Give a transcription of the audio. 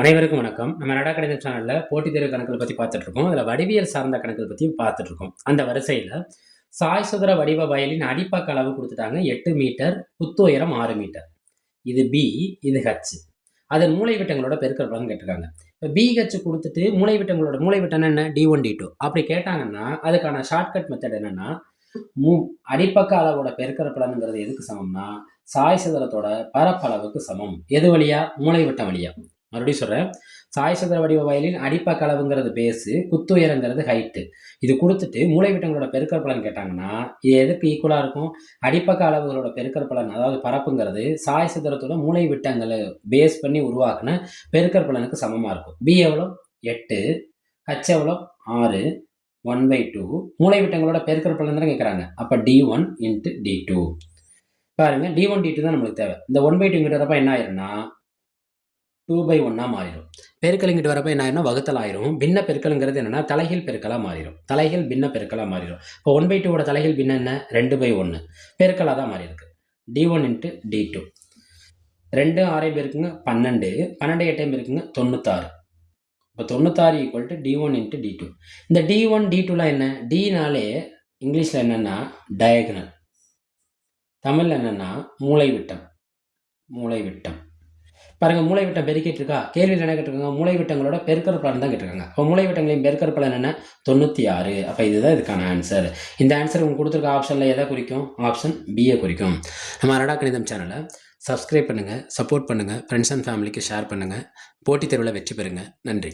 அனைவருக்கும் வணக்கம். நம்ம நடா கணித சேனலில் போட்டித் தேர்வு கணக்குகள் பற்றி பார்த்துட்டு இருக்கோம் அதில் வடிவியல் சார்ந்த கணக்குகள் பற்றி பார்த்துட்டு இருக்கோம் அந்த வரிசையில் சாய் சுதர வடிவ வயலின் அடிப்பக்க அளவு கொடுத்துட்டாங்க எட்டு மீட்டர் புத்துயரம் ஆறு மீட்டர். இது பி இது ஹச் அதன் மூளைவிட்டங்களோட பெருக்கல் பலன் கேட்டிருக்காங்க. இப்போ பிஹெச் கொடுத்துட்டு மூளைவிட்டங்களோட மூளைவிட்டம் என்ன? டி ஒன் டி டூ அப்படி கேட்டாங்கன்னா அதுக்கான ஷார்ட்கட் மெத்தட் என்னன்னா மூ அடிப்பக்க அளவோட பெருக்கல் பலனுங்கிறது எதுக்கு சமம்னா சாய் சதுரத்தோட பரப்பளவுக்கு சமம். எது வழியா? மூளைவிட்டம் வழியா. மறுபடியும் சொல்கிறேன் சாய் சதுர வடிவ வயலின் அடிப்பக்களவுங்கிறது பேஸு குத்துயரங்கிறது ஹைட்டு இது கொடுத்துட்டு மூளைவிட்டங்களோட பெருக்கற் பலன் கேட்டாங்கன்னா இது எதுக்கு ஈக்குவலாக இருக்கும்? அடிப்பக்க அளவுகளோட பெருக்கற் பலன் அதாவது பரப்புங்கிறது சாய் சதுரத்தோட மூளை விட்டங்களை பேஸ் பண்ணி உருவாக்குன பெருக்கற் பலனுக்கு சமமாக இருக்கும். பி எவ்வளோ எட்டு. ஹச் எவ்வளோ ஆறு. ஒன் பை டூ மூளை விட்டங்களோட பெருக்கல் பலன் தானே கேட்குறாங்க அப்போ T one into T two பாருங்கள் டி ஒன் டி டூ தான் நம்மளுக்கு தேவை. இந்த ஒன் பை டூ கிட்ட என்ன ஆயிரும்னா டூ பை ஒன்னாக மாறிடும். பெருக்கலுங்கிட்டு வரப்போ என்ன ஆயிரும்? வகுத்தல் ஆயிரும் பின்ன பெருக்கலுங்கிறது என்னன்னா தலைகீழ் பெருக்கலாக மாறிடும். தலைகீழ் பின்ன பெருக்கலாக மாறிடும். இப்போ ஒன் பை டூவோட தலைகீழ் பின்ன என்ன? ரெண்டு பை ஒன்று பெருக்கலாக தான் மாறி இருக்கு T one into T two ரெண்டு ஆறையும் பேருக்குங்க பன்னெண்டு. பன்னெண்டு எட்டையும் பேருக்குங்க தொண்ணூத்தாறு. இப்போ தொண்ணூத்தாறு equal to T one into T two இந்த டி ஒன் டி டூலாம் என்ன? டினாலே இங்கிலீஷில் என்னென்னா டயகனல் தமிழில் என்னென்னா மூளை விட்டம் மூளை விட்டம் பாருங்கள் மூளை விட்டம் பெருக்கிட்டு இருக்கா? கேள்வியில் என்ன கேட்டிருக்காங்க? மூளை விட்டங்களோட பெருக்கல் பலன் தான் கேட்டிருக்காங்க. அப்போ மூளை விட்டங்களின் பெருக்கல் பலன் என்ன தொண்ணூற்றி ஆறு அப்போ இதுதான் இதுக்கான ஆன்சர் இந்த ஆன்சர் உங்களுக்கு கொடுத்துருக்க ஆப்ஷனில் எதை குறிக்கும்? ஆப்ஷன் பிஏ குறிக்கும். நம்ம அரடா கணிதம் சேனலை சப்ஸ்கிரைப் பண்ணுங்கள் சப்போர்ட் பண்ணுங்கள் ஃப்ரெண்ட்ஸ் அண்ட் ஃபேமிலிக்கு ஷேர் பண்ணுங்கள் போட்டித் தேர்வில் வெற்றி பெறுங்க. நன்றி.